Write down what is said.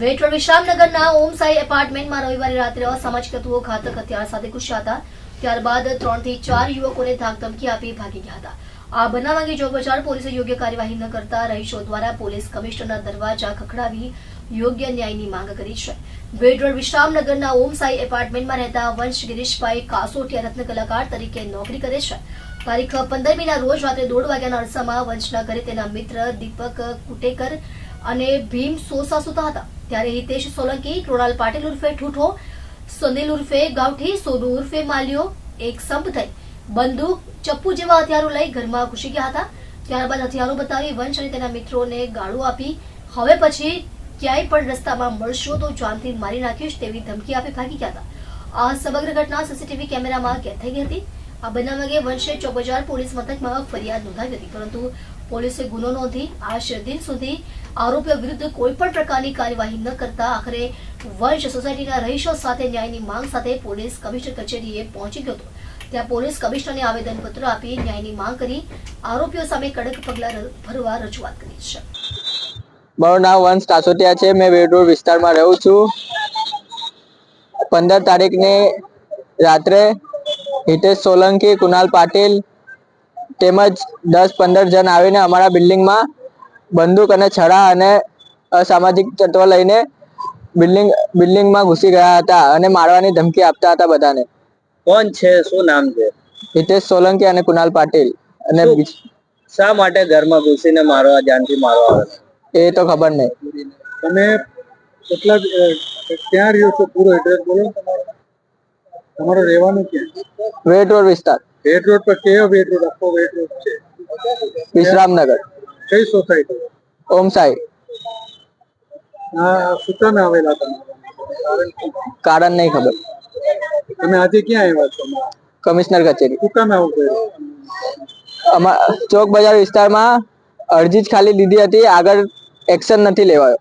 વેટવડ વિશ્રામનગરના ઓમ એપાર્ટમેન્ટમાં રવિવારે રાત્રે અસામાજિક તત્વો ઘાતક હથિયાર સાથે ઘૂસ્યા હતા. ત્યારબાદ ત્રણથી ચાર યુવકોને ધાકધમકી આપી ભાગી ગયા હતા. આ બનાવ અંગે જોગબજાર પોલીસે યોગ્ય કાર્યવાહી ન કરતા રહીશો દ્વારા પોલીસ કમિશનરના દરવાજા ખખડાવી યોગ્ય ન્યાયની માંગ કરી છે. વેડરોડ વિશ્રામનગરના ઓમ એપાર્ટમેન્ટમાં રહેતા વંશ ગિરીશભાઈ કાસોટિયા રત્ન કલાકાર તરીકે નોકરી કરે છે. તારીખ પંદરમીના રોજ રાત્રે દોઢ વાગ્યાના અરસામાં વંશના ઘરે તેના મિત્ર દીપક કુટેકર અને ભીમ સોસા સુતા હતા. ત્યારે હિતેશ સોલંકી, કૃણાલ પાટીલ ઉર્ફે ઠૂઠો, સુનિલ ઉર્ફે ગાવઠી, સોનુ ઉર્ફે માલ્યો, એક સંપ થઈ. બંદૂક, ચપ્પુ જેવા હથિયારો લઈ ઘરમાં ઘૂસી ગયા હતા. ત્યારબાદ હથિયારો બતાવી વંશ અને તેના મિત્રોને ગાળો આપી. હવે પછી ક્યાંય પણ રસ્તામાં મળશો તો જાનથી મારી નાખીશ તેવી ધમકી આપી ભાગી ગયા હતા. આ સમગ્ર ઘટના સીસીટીવી કેમેરામાં કેદ થઈ ગઈ હતી. આ બનાવ વંશે ચોકજાર પોલીસ મથકમાં ફરિયાદ નોંધાવી હતી, પરંતુ પોલીસે ગુનો નોંધી આજ દિન સુધી આરોપીઓ વિરુદ્ધ કોઈ પણ પ્રકારની કાર્યવાહી ન કરતા આખરે વંશ સોસાયટીના રહીશો સાથે ન્યાયની માંગ સાથે પોલીસ કમિશનર કચેરીએ પહોંચી ગયો હતો. ત્યાં પોલીસ કમિશનરને આવેદનપત્ર આપી ન્યાયની માંગ કરી આરોપીઓ સામે કડક પગલાં ભરવા રજૂઆત કરી છે. મારું નામ વંશ કાસોટિયા છે, મેં વેડરોડ વિસ્તારમાં રહું છું. પંદર તારીખની રાત્રે હિતેશ સોલંકી કુનાલ પાટીલ તેમજ દસ પંદર જણ આવીને અમારા બિલ્ડિંગમાં બંદૂક અને છરા અને અસામાજિક તત્વ લઈને બિલ્ડિંગ બિલ્ડિંગમાં ઘૂસી ગયા હતા અને મારવાની ધમકી આપતા હતા બધાને. કોણ છે? શું નામ છે? હિતેશ સોલંકી અને કુનાલ પાટીલ અને શા? માટે ઘરમાં ઘૂસીને મારવા જાનથી મારવા આવે એ તો ખબર નહીં. તમે કેટલા ક્યાં રહ્યો છો? પૂરો એડ્રેસ બોલો. તમારો રહેવાનું ક્યાં? વેટ રોડ વિસ્તાર. વેટ રોડ પર કેવો વેટ રોડ? આખો વેટ રોડ છે? વિશ્રામનગર. કઈ સોસાયટી? ઓમ સાઈ આ શું આવેલા તમે? કારણ નહીં ખબર. તમે આજે ક્યાં આવ્યા છો? કમિશનર કચેરી. શું કામે આવું ચોક બજાર વિસ્તારમાં અરજી જ ખાલી દીધી હતી આગળ એક્શન નથી લેવાયો.